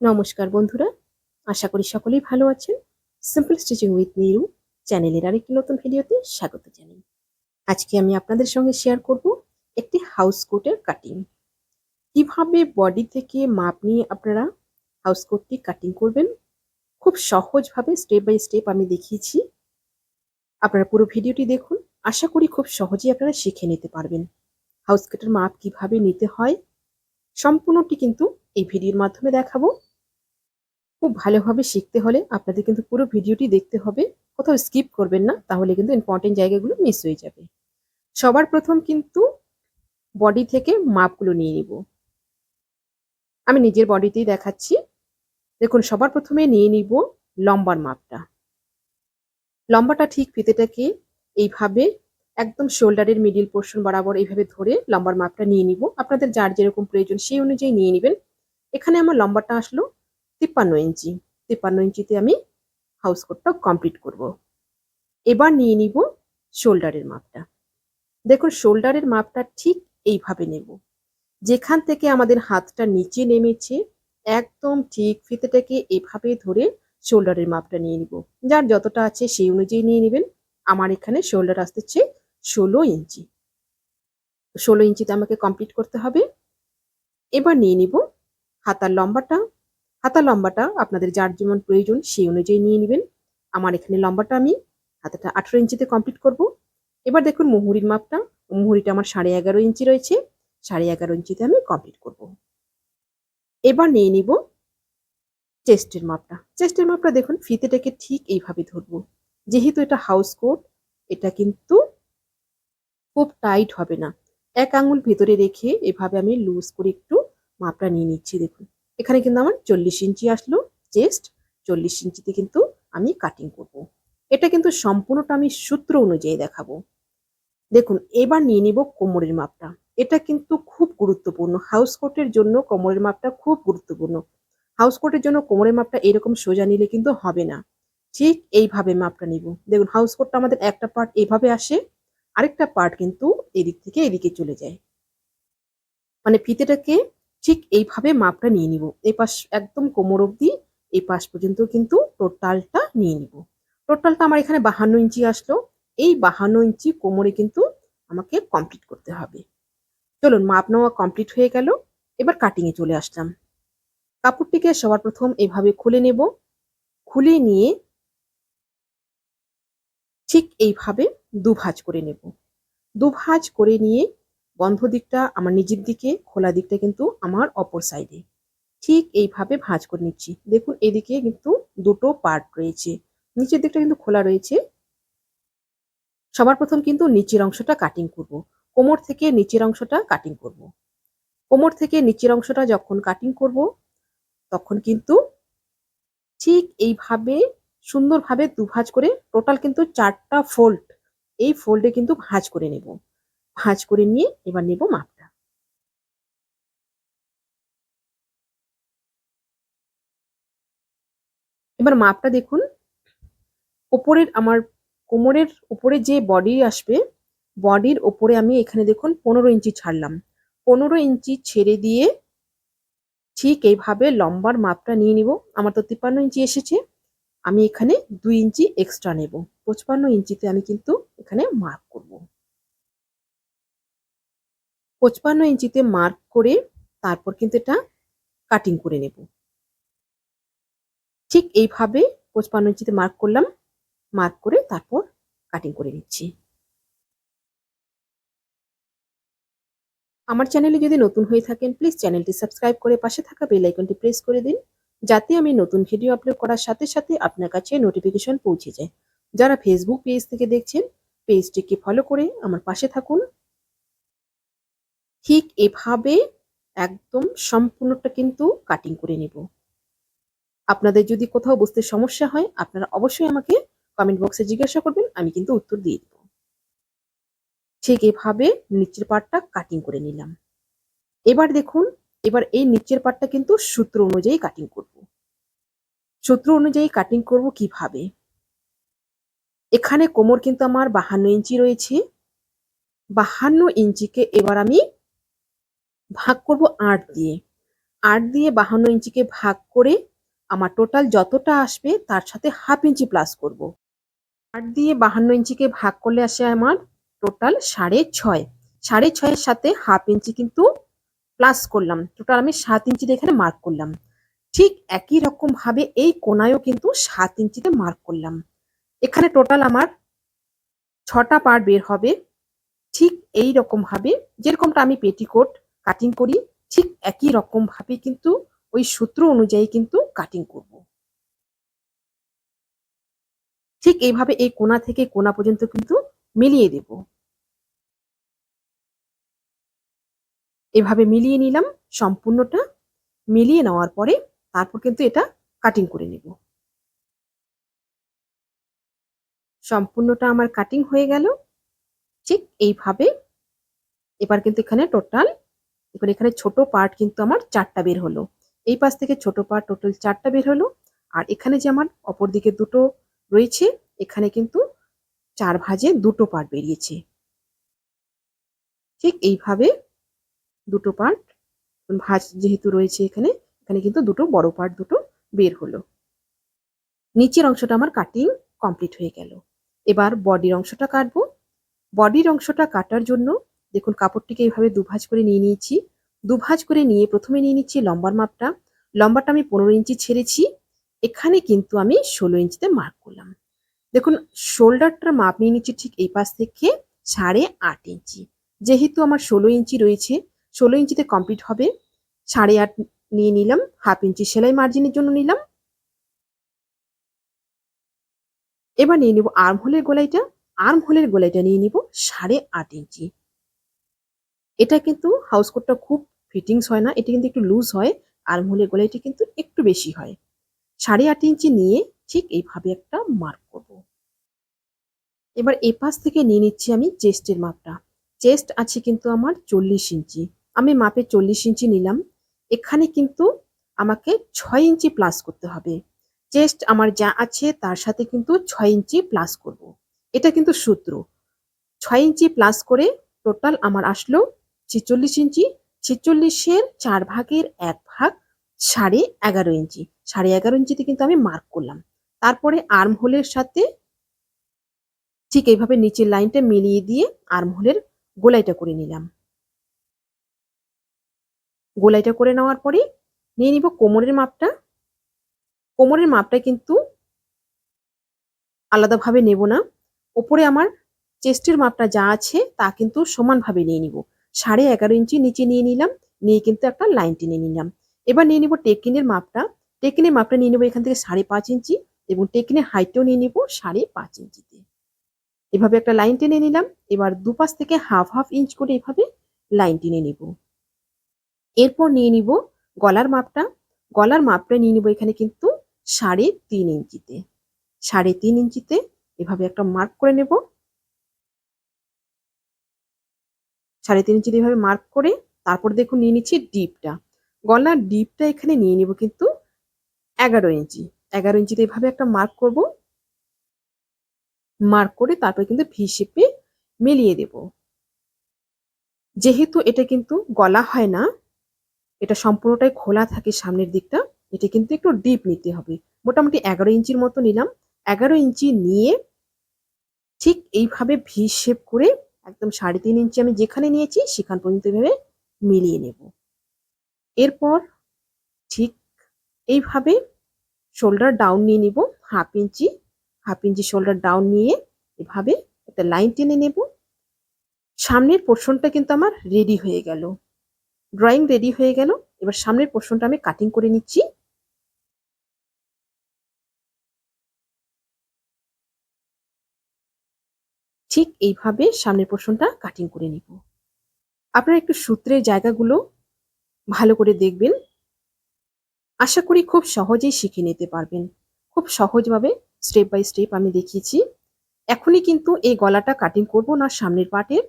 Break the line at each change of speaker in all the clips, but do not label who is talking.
নমস্কার বন্ধুরা, আশা করি সকলেই ভালো আছেন। সিম্পল স্টিচিং উইথ নিরু চ্যানেলের আরেকটি নতুন ভিডিওতে স্বাগত জানাই। আজকে আমি আপনাদের সঙ্গে শেয়ার করব একটি হাউস কোটের কাটিং কীভাবে বডি থেকে মাপ নিয়ে আপনারা হাউস কোটটি কাটিং করবেন? খুব সহজভাবে স্টেপ বাই স্টেপ আমি দেখিয়েছি। আপনারা পুরো ভিডিওটি দেখুন, আশা করি খুব সহজেই আপনারা শিখে নিতে পারবেন। হাউস কোটের মাপ কীভাবে নিতে হয়? সম্পূর্ণটি কিন্তু এই ভিডিওর মাধ্যমে দেখাবো। খুব ভালোভাবে শিখতে হলে আপনাদের কিন্তু পুরো ভিডিওটি দেখতে হবে। কোথাও স্কিপ করবেন না, তাহলে কিন্তু ইম্পর্টেন্ট জায়গাগুলো মিস হয়ে যাবে। সবার প্রথম কিন্তু বডি থেকে মাপগুলো নিয়ে নিব। আমি নিজের বডিতেই দেখাচ্ছি। দেখুন, সবার প্রথমে নিয়ে নিব লম্বার মাপটা। লম্বাটা ঠিক ফিতেটাকে এইভাবে একদম শোল্ডারের মিডিল পোর্শন বরাবর এইভাবে ধরে লম্বার মাপটা নিয়ে নিব। আপনাদের যার যেরকম প্রয়োজন সেই অনুযায়ী নিয়ে নেবেন। এখানে আমার লম্বাটা আসলো তিপ্পান্ন ইঞ্চি। তিপ্পান্ন ইঞ্চিতে আমি হাউস কোটটা কমপ্লিট করব। এবার নিয়ে নিব শোল্ডারের মাপটা। দেখুন শোল্ডারের মাপটা ঠিক এইভাবে নেব। যেখান থেকে আমাদের হাতটা নিচে নেমেছে, একদম ঠিক ফিতেটাকে এভাবে ধরে শোল্ডারের মাপটা নিয়ে নিব। যার যতটা আছে সেই অনুযায়ী নিয়ে নেবেন। আমার এখানে শোল্ডার আসতেছে ষোলো ইঞ্চি। ষোলো ইঞ্চিতে আমাকে কমপ্লিট করতে হবে। এবার নিয়ে নিব হাতার লম্বাটা হাতা লম্বাটা আপনাদের যার যেমন প্রয়োজন সেই অনুযায়ী নিয়ে নেবেন। আমার এখানে লম্বাটা আমি হাতাটা আঠেরো ইঞ্চিতে কমপ্লিট করব। এবার দেখুন মুহুরির মাপটা। মুহুরিটা আমার সাড়ে এগারো ইঞ্চি রয়েছে। সাড়ে এগারো ইঞ্চিতে আমি কমপ্লিট করব। এবার নিয়ে নিব চেস্টের মাপটা। চেস্টের মাপটা দেখুন, ফিতেটাকে ঠিক এইভাবে ধরবো। যেহেতু এটা হাউস কোট এটা কিন্তু খুব টাইট হবে না। এক আঙুল ভেতরে রেখে এভাবে আমি লুজ করে একটু মাপটা নিয়ে নিচ্ছি, দেখুন। এখানে কিন্তু আমার চল্লিশ ইঞ্চি আসলো চেস্ট চল্লিশ ইঞ্চিতে কিন্তু আমি কাটিং করব। এটা কিন্তু সম্পূর্ণটা আমি সূত্র অনুযায়ী দেখাবো। দেখুন, এবার নিয়ে নিব কোমরের মাপটা। এটা কিন্তু খুব গুরুত্বপূর্ণ। হাউস কোটের জন্য কোমরের মাপটা খুব গুরুত্বপূর্ণ। হাউস কোটের জন্য কোমরের মাপটা এরকম সোজা নিলে কিন্তু হবে না। ঠিক এইভাবে মাপটা নিব। দেখুন হাউস কোটটা আমাদের একটা পার্ট এইভাবে আসে, আরেকটা পার্ট কিন্তু এদিক থেকে এদিকে চলে যায়। মানে ফিতেটাকে ঠিক এইভাবে মাপটা নিয়ে নিব। এই পাশ একদম কোমর অবধি এই পাশ পর্যন্ত কিন্তু টোটালটা নিয়ে নিব। টোটালটা আমার এখানে বাহান্ন ইঞ্চি আসলো। এই বাহান্ন ইঞ্চি কোমরে কিন্তু আমাকে কমপ্লিট করতে হবে। চলুন, মাপ নেওয়া কমপ্লিট হয়ে গেল। এবার কাটিংয়ে চলে আসলাম। কাপড়টিকে সবার প্রথম এভাবে খুলে নেব। খুলে নিয়ে ঠিক এইভাবে দুভাজ করে নেব। দুভাজ করে নিয়ে বন্ধ দিকটা আমার নিজের দিকে, খোলা দিকটা কিন্তু আমার অপর সাইডে ঠিক এইভাবে ভাঁজ করে নিচ্ছি। দেখুন, এদিকে কিন্তু দুটো পার্ট রয়েছে। নিচের দিকটা কিন্তু খোলা রয়েছে। সবার প্রথম কিন্তু নিচের অংশটা কাটিং করব। কোমর থেকে নিচের অংশটা কাটিং করব। কোমর থেকে নিচের অংশটা যখন কাটিং করব, তখন কিন্তু ঠিক এইভাবে সুন্দরভাবে দুভাজ করে টোটাল কিন্তু চারটা ফোল্ড এই ফোল্ডে কিন্তু ভাঁজ করে নেব। ভাঁজ করে নিয়ে এবার নেব মাপটা। এবার মাপটা দেখুন। ওপরের আমার কোমরের উপরে যে বডি আসবে বডির ওপরে আমি এখানে দেখুন পনেরো ইঞ্চি ছাড়লাম। পনেরো ইঞ্চি ছেড়ে দিয়ে ঠিক এইভাবে লম্বার মাপটা নিয়ে নিব। আমার তো তিপ্পান্ন ইঞ্চি এসেছে। আমি এখানে দুই ইঞ্চি এক্সট্রা নেব। পঁচপান্ন ইঞ্চিতে আমি কিন্তু এখানে মার্ক করব। পঁচপান্ন ইঞ্চিতে মার্ক করে তারপর কিন্তু এটা কাটিং করে নেব। ঠিক এইভাবে পঁচপান্ন ইঞ্চিতে মার্ক করলাম মার্ক করে তারপর কাটিং করে নিচ্ছি। আমার চ্যানেলে যদি নতুন হয়ে থাকেন প্লিজ চ্যানেলটি সাবস্ক্রাইব করে পাশে থাকা বেল আইকনটি প্রেস করে দিন, যাতে আমি নতুন ভিডিও আপলোড করার সাথে সাথে আপনার কাছে নোটিফিকেশন পৌঁছে যায়। যারা ফেসবুক পেজ থেকে দেখছেন পেজটিকে ফলো করে আমার পাশে থাকুন। ঠিক এভাবে একদম সম্পূর্ণটা কিন্তু কাটিং করে নেব। আপনাদের যদি কোথাও বুঝতে সমস্যা হয়, আপনারা অবশ্যই আমাকে কমেন্ট বক্সে জিজ্ঞাসা করবেন, আমি কিন্তু উত্তর দিয়ে দেব। ঠিক এভাবে নিচের পার্টটা কাটিং করে নিলাম। এবার দেখুন, এবার এই নিচের পার্টটা কিন্তু সূত্র অনুযায়ী কাটিং করব। সূত্র অনুযায়ী কাটিং করব কীভাবে? এখানে কোমর কিন্তু আমার বাহান্ন ইঞ্চি রয়েছে। বাহান্ন ইঞ্চিকে এবার আমি ভাগ করব আট দিয়ে। আট দিয়ে বাহান্ন ইঞ্চিকে ভাগ করে আমার টোটাল যতটা আসবে তার সাথে হাফ ইঞ্চি প্লাস করব। আট দিয়ে বাহান্ন ইঞ্চিকে ভাগ করলে আসে আমার টোটাল সাড়ে ছয়। সাড়ে ছয়ের সাথে হাফ ইঞ্চি কিন্তু প্লাস করলাম। টোটাল আমি সাত ইঞ্চিতে এখানে মার্ক করলাম। ঠিক একই রকম ভাবে এই কোনায়ও কিন্তু সাত ইঞ্চিতে মার্ক করলাম। এখানে টোটাল আমার ছটা পার্ট বের হবে। ঠিক এই রকম ভাবে যেরকমটা আমি পেটিকোট কাটিং করি, ঠিক একই রকম ভাবে কিন্তু ওই সূত্র অনুযায়ী কিন্তু কাটিং করব। ঠিক এইভাবে এই কোনা থেকে কোনা পর্যন্ত কিন্তু মিলিয়ে দেব। এভাবে মিলিয়ে নিলাম, সম্পূর্ণটা মিলিয়ে নেওয়ার পরে তারপর কিন্তু এটা কাটিং করে নেব। সম্পূর্ণটা আমার কাটিং হয়ে গেল, ঠিক এইভাবে। এবার কিন্তু এখানে টোটাল এবার এখানে ছোট পার্ট কিন্তু আমার চারটা বের হলো। এই পাশ থেকে ছোট পার্ট টোটাল চারটা বের হলো, আর এখানে যে আমার অপর দিকে দুটো রয়েছে, এখানে কিন্তু চার ভাজে দুটো পার্ট বেরিয়েছে। ঠিক এইভাবে দুটো পার্ট ভাজ যেহেতু রয়েছে এখানে এখানে কিন্তু দুটো বড় পার্ট দুটো বের হলো। নিচের অংশটা আমার কাটিং কমপ্লিট হয়ে গেল। এবার বডির অংশটা কাটবো। বডির অংশটা কাটার জন্য দেখুন, কাপড়টিকে এইভাবে দুভাজ করে নিয়ে নিয়েছি। দুভাজ করে নিয়ে প্রথমে নিয়ে নিচ্ছি লম্বার মাপটা। লম্বাটা আমি পনেরো ইঞ্চি ছেড়েছি। এখানে কিন্তু আমি ষোলো ইঞ্চিতে মার্ক করলাম। দেখুন শোল্ডারটার মাপ নিয়ে নিচ্ছি ঠিক এই পাশ থেকে সাড়ে আট ইঞ্চি। যেহেতু আমার ষোলো ইঞ্চি রয়েছে, ষোলো ইঞ্চিতে কমপ্লিট হবে। সাড়ে আট নিয়ে নিলাম, হাফ ইঞ্চি সেলাই মার্জিনের জন্য নিলাম। এবার নিয়ে নিব আর্ম হোলের গোলাইটা। আর্ম হোলের গোলাইটা নিয়ে নিব সাড়ে আট ইঞ্চি। এটা কিন্তু হাউস কোটটা খুব ফিটিংস হয় না, এটা কিন্তু একটু লুজ হয় আর্ম হোলের গোলাইটা কিন্তু একটু বেশি হয়। সাড়ে আট ইঞ্চি নিয়ে ঠিক এইভাবে একটা মার্ক করব। এবার এ পাশ থেকে নিয়ে নিচ্ছি আমি চেস্টের মাপটা। চেস্ট আছে কিন্তু আমার চল্লিশ ইঞ্চি। আমি মাপে চল্লিশ ইঞ্চি নিলাম। এখানে কিন্তু আমাকে ছয় ইঞ্চি প্লাস করতে হবে। চেস্ট আমার যা আছে তার সাথে কিন্তু ছয় ইঞ্চি প্লাস করব। এটা কিন্তু সূত্র। ছয় ইঞ্চি প্লাস করে টোটাল আমার আসলো ছেচল্লিশ ইঞ্চি, ছেচল্লিশের চার ভাগের এক ভাগ সাড়ে এগারো ইঞ্চি। সাড়ে এগারো ইঞ্চিতে কিন্তু আমি মার্ক করলাম। তারপরে আর্ম হোলের সাথে ঠিক এইভাবে নিচের লাইনটা মিলিয়ে দিয়ে আর্ম হোলের গোলাইটা করে নিলাম। গোলাইটা করে নেওয়ার পরে নিয়ে নিব কোমরের মাপটা। কোমরের মাপটা কিন্তু আলাদাভাবে নেব না। ওপরে আমার চেস্টের মাপটা যা আছে তা কিন্তু সমানভাবে নিয়ে নিব। সাড়ে এগারো ইঞ্চি নিচে নিয়ে নিলাম, নিয়ে কিন্তু একটা লাইন টেনে নিলাম। এবার নিয়ে নিব টেকিনের মাপটা। টেকিনের মাপটা নিয়ে নেব এখান থেকে সাড়ে পাঁচ ইঞ্চি এবং টেকিনের হাইটটাও নিয়ে নিব সাড়ে পাঁচ ইঞ্চিতে। এভাবে একটা লাইন টেনে নিলাম। এবার দুপাশ থেকে হাফ হাফ ইঞ্চ করে এভাবে লাইন টেনে নিব। এরপর নিয়ে নিব গলার মাপটা। গলার মাপটা নিয়ে নিব এখানে কিন্তু সাড়ে তিন ইঞ্চিতে। সাড়ে তিন ইঞ্চিতে এভাবে একটা মার্ক করে নেব। সাড়ে তিন ইঞ্চি এইভাবে মার্ক করে, তারপর দেখুন নিয়ে নিচ্ছি ডিপটা গলার ডিপটা এখানে নিয়ে নিব কিন্তু এগারো ইঞ্চি এগারো ইঞ্চিতে এইভাবে একটা মার্ক করব। মার্ক করে তারপর কিন্তু ভি শেপে মিলিয়ে দেব। যেহেতু এটা কিন্তু গলা হয় না, এটা সম্পূর্ণটাই খোলা থাকে সামনের দিকটা, এটা কিন্তু একটু ডিপ নিতে হবে। মোটামুটি এগারো ইঞ্চির মতো নিলাম। এগারো ইঞ্চি নিয়ে ঠিক এইভাবে ভি শেপ করে একদম সাড়ে তিন ইঞ্চি আমি যেখানে নিয়েছি সেখান পর্যন্ত এভাবে মিলিয়ে নেব। এরপর ঠিক এইভাবে শোল্ডার ডাউন নিয়ে নিব half inch half inch shoulder down নিয়ে এভাবে একটা লাইন টেনে নেব। সামনের পোর্শনটা কিন্তু আমার রেডি হয়ে গেল। ড্রয়িং রেডি হয়ে গেল। এবার সামনের পোর্শনটা আমি কাটিং করে নিচ্ছি। ঠিক এইভাবে সামনের পোর্শনটা কাটিং করে নিব। আপনারা একটু সূত্রের জায়গাগুলো ভালো করে দেখবেন। আশা করি খুব সহজেই শিখে নিতে পারবেন। খুব সহজভাবে স্টেপ বাই স্টেপ আমি দেখিয়েছি। এখনই কিন্তু এই গলাটা কাটিং করব না সামনের পার্টের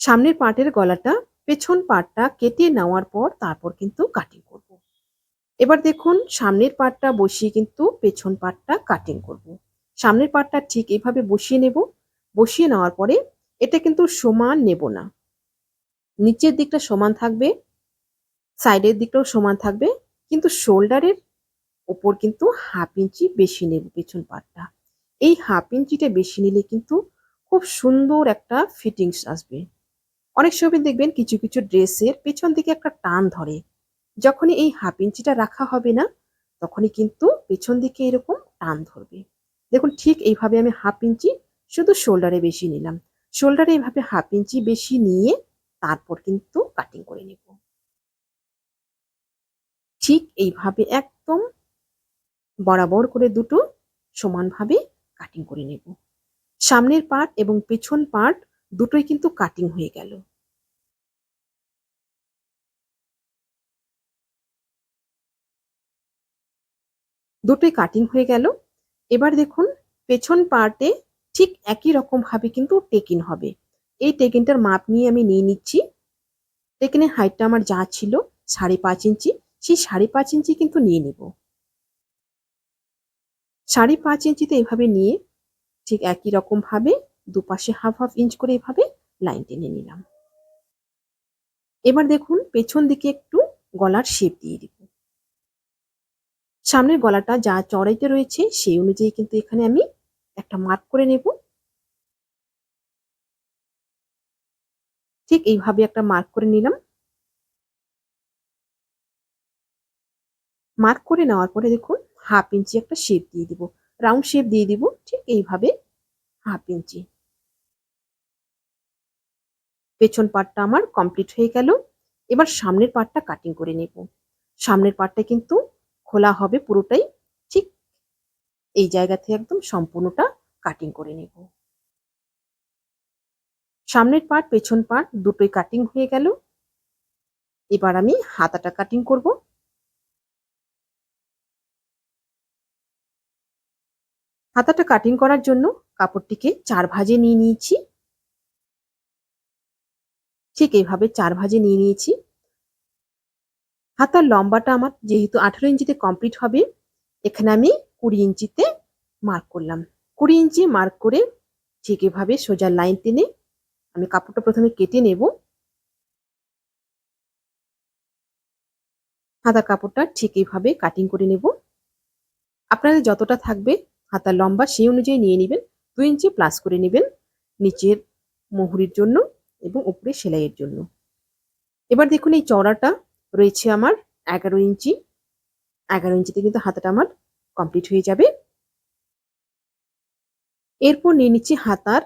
সামনের পার্টের গলাটা পেছন পার্টটা কেটে নেওয়ার পর তারপর কিন্তু কাটিং করব। এবার দেখুন সামনের পাটটা বসিয়ে কিন্তু পেছন পাটটা কাটিং করব। সামনের পাটটা ঠিক এইভাবে বসিয়ে নেব। বসিয়ে নেওয়ার পরে এটা কিন্তু সমান নেব না। নিচের দিকটা সমান থাকবে, সাইডের দিকটাও সমান থাকবে, কিন্তু শোল্ডারের ওপর কিন্তু হাফ ইঞ্চি বেশি নেব পেছন পাটটা। এই হাফ ইঞ্চিটা বেশি নিলে কিন্তু খুব সুন্দর একটা ফিটিংস আসবে। অনেক সময় দেখবেন কিছু কিছু ড্রেসের পেছন দিকে একটা টান ধরে। যখনই এই হাফ ইঞ্চিটা রাখা হবে না, তখনই কিন্তু পেছন দিকে এরকম টান ধরবে। দেখুন ঠিক এইভাবে আমি হাফ ইঞ্চি শুধু শোল্ডারে বেশি নিলাম। শোল্ডারে এইভাবে হাফ ইঞ্চি বেশি নিয়ে তারপর কিন্তু কাটিং করে নেব। ঠিক এইভাবে একদম বরাবর করে দুটো সমানভাবে কাটিং করে নেব। সামনের পার্ট এবং পেছন পার্ট দুটোই কিন্তু কাটিং হয়ে গেল। দুটোই কাটিং হয়ে গেল। এবার দেখুন, পেছন পার্টে ঠিক একই রকম ভাবে কিন্তু টেকিন হবে। এই টেকিনটার মাপ নিয়ে আমি নিয়ে নিচ্ছি। টেকিনের হাইটটা আমার যা ছিল, সাড়ে পাঁচ ইঞ্চি, সেই সাড়ে পাঁচ ইঞ্চি কিন্তু নিয়ে নেব। সাড়ে পাঁচ ইঞ্চিতে এভাবে নিয়ে ঠিক একই রকম ভাবে, দুপাশে হাফ হাফ ইঞ্চ করে এভাবে লাইন টেনে নিলাম। এবার দেখুন, পেছন দিকে একটু গলার শেপ দিয়ে দিব। সামনের গলাটা যা চড়াইতে রয়েছে, সেই অনুযায়ী কিন্তু এখানে আমি একটা মার্ক করে নেব। ঠিক এইভাবে একটা মার্ক করে নিলাম। মার্ক করে নেওয়ার পরে দেখুন হাফ ইঞ্চি একটা শেপ দিয়ে দিব। রাউন্ড শেপ দিয়ে দিব, ঠিক এইভাবে হাফ ইঞ্চি পেছন পার্টটা আমার কমপ্লিট হয়ে গেল। এবার সামনের পার্টটা কাটিং করে নেব। সামনের পার্টটা কিন্তু খোলা হবে পুরোটাই। এই জায়গা থেকে একদম সম্পূর্ণটা কাটিং করে নেব। সামনের পার্ট পেছন পার্ট দুটোই কাটিং হয়ে গেল। এবার আমি হাতাটা কাটিং করব। হাতাটা কাটিং করার জন্য কাপড়টিকে চার ভাজে নিয়ে নিয়েছি। ঠিক এইভাবে চার ভাজে নিয়ে নিয়েছি। হাতার লম্বাটা আমার যেহেতু আঠেরো ইঞ্চিতে কমপ্লিট হবে, এখানে আমি কুড়ি ইঞ্চিতে মার্ক করলাম। কুড়ি ইঞ্চি মার্ক করে ঠিক এভাবে সোজা লাইন টেনে আমি কাপড়টা প্রথমে কেটে নেব। হাতার কাপড়টা ঠিক এইভাবে কাটিং করে নেব। আপনাদের যতটা থাকবে হাতার লম্বা সেই অনুযায়ী নিয়ে নেবেন দু ইঞ্চি প্লাস করে নেবেন নিচের মুহুরির জন্য এবং উপরে সেলাইয়ের জন্য। এবার দেখুন এই চওড়াটা রয়েছে আমার এগারো ইঞ্চি। এগারো ইঞ্চিতে কিন্তু হাতাটা আমার কমপ্লিট হয়ে যাবে। এরপর নিয়ে নিচ্ছি হাতার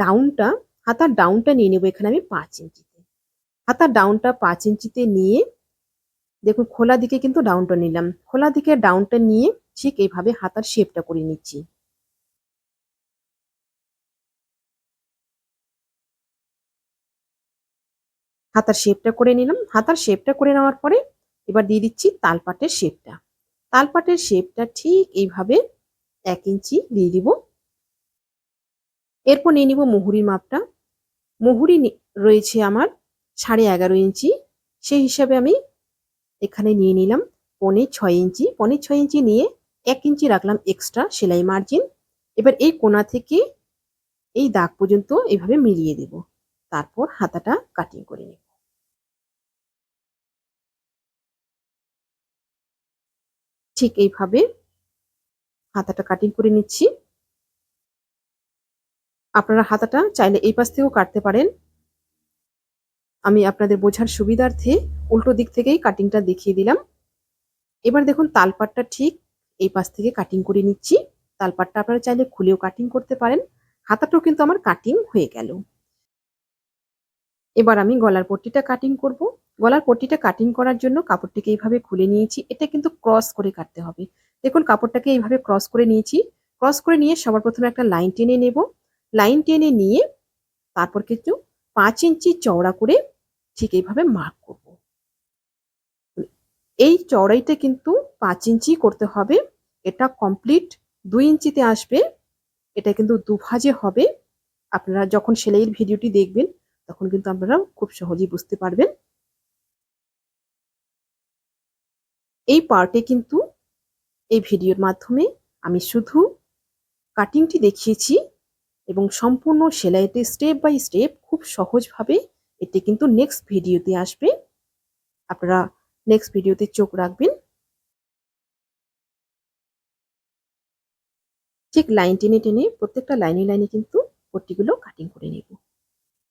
ডাউনটা হাতার ডাউনটা নিয়ে নেব এখানে আমি পাঁচ ইঞ্চিতে। হাতার ডাউনটা পাঁচ ইঞ্চিতে নিয়ে দেখুন খোলা দিকে কিন্তু ডাউনটা নিলাম। খোলা দিকে ডাউনটা নিয়ে ঠিক এইভাবে হাতার শেপটা করে নিচ্ছি। হাতার শেপটা করে নিলাম। হাতার শেপটা করে নেওয়ার পরে এবার দিয়ে দিচ্ছি তালপাটের শেপটা তালপাটের শেপটা ঠিক এইভাবে এক ইঞ্চি দিয়ে দিব। এরপর নিয়ে নিব মুহুরির মাপটা। মুহুরি রয়েছে আমার সাড়ে এগারো ইঞ্চি। সেই হিসাবে আমি এখানে নিয়ে নিলাম পনে ছয় ইঞ্চি। পনে ছয় ইঞ্চি নিয়ে এক ইঞ্চি রাখলাম এক্সট্রা সেলাই মার্জিন এবার এই কোনা থেকে এই দাগ পর্যন্ত এভাবে মিলিয়ে দেব। তারপর হাতাটা কাটিং করে নেব। ঠিক এইভাবে হাতাটা কাটিং করে নিচ্ছি। আপনারা হাতাটা চাইলে এই পাশ থেকেও কাটতে পারেন। আমি আপনাদের বোঝার সুবিধার্থে উল্টো দিক থেকেই কাটিংটা দেখিয়ে দিলাম। এবার দেখুন তালপাটটা ঠিক এই পাশ থেকে কাটিং করে নিচ্ছি। তালপাটটা আপনারা চাইলে খুলেও কাটিং করতে পারেন। হাতাটাও কিন্তু আমার কাটিং হয়ে গেল। এবার আমি গলার পট্টিটা কাটিং করব। গলার পট্টিটা কাটিং করার জন্য কাপড়টিকে এইভাবে খুলে নিয়েছি। এটা কিন্তু ক্রস করে কাটতে হবে। দেখুন, কাপড়টাকে এইভাবে ক্রস করে নিয়েছি। ক্রস করে নিয়ে সবার প্রথমে একটা লাইন টেনে নেব। লাইন টেনে নিয়ে তারপর কিন্তু পাঁচ ইঞ্চি চওড়া করে ঠিক এইভাবে মার্ক করব। এই চওড়াইটা কিন্তু পাঁচ ইঞ্চি করতে হবে। এটা কমপ্লিট দুই ইঞ্চিতে আসবে। এটা কিন্তু দুভাজে হবে। আপনারা যখন সেলাইয়ের ভিডিওটি দেখবেন তখন কিন্তু আপনারা খুব সহজেই বুঝতে পারবেন। এই পার্টে কিন্তু এই ভিডিওর মাধ্যমে আমি শুধু কাটিংটি দেখিয়েছি এবং সম্পূর্ণ সেলাইতে স্টেপ বাই স্টেপ খুব সহজভাবে এটি কিন্তু নেক্সট ভিডিওতে আসবে। আপনারা নেক্সট ভিডিওতে চোখ রাখবেন। ঠিক লাইন টেনে টেনে প্রত্যেকটা লাইনে লাইনে কিন্তু পট্টিগুলো কাটিং করে নেব।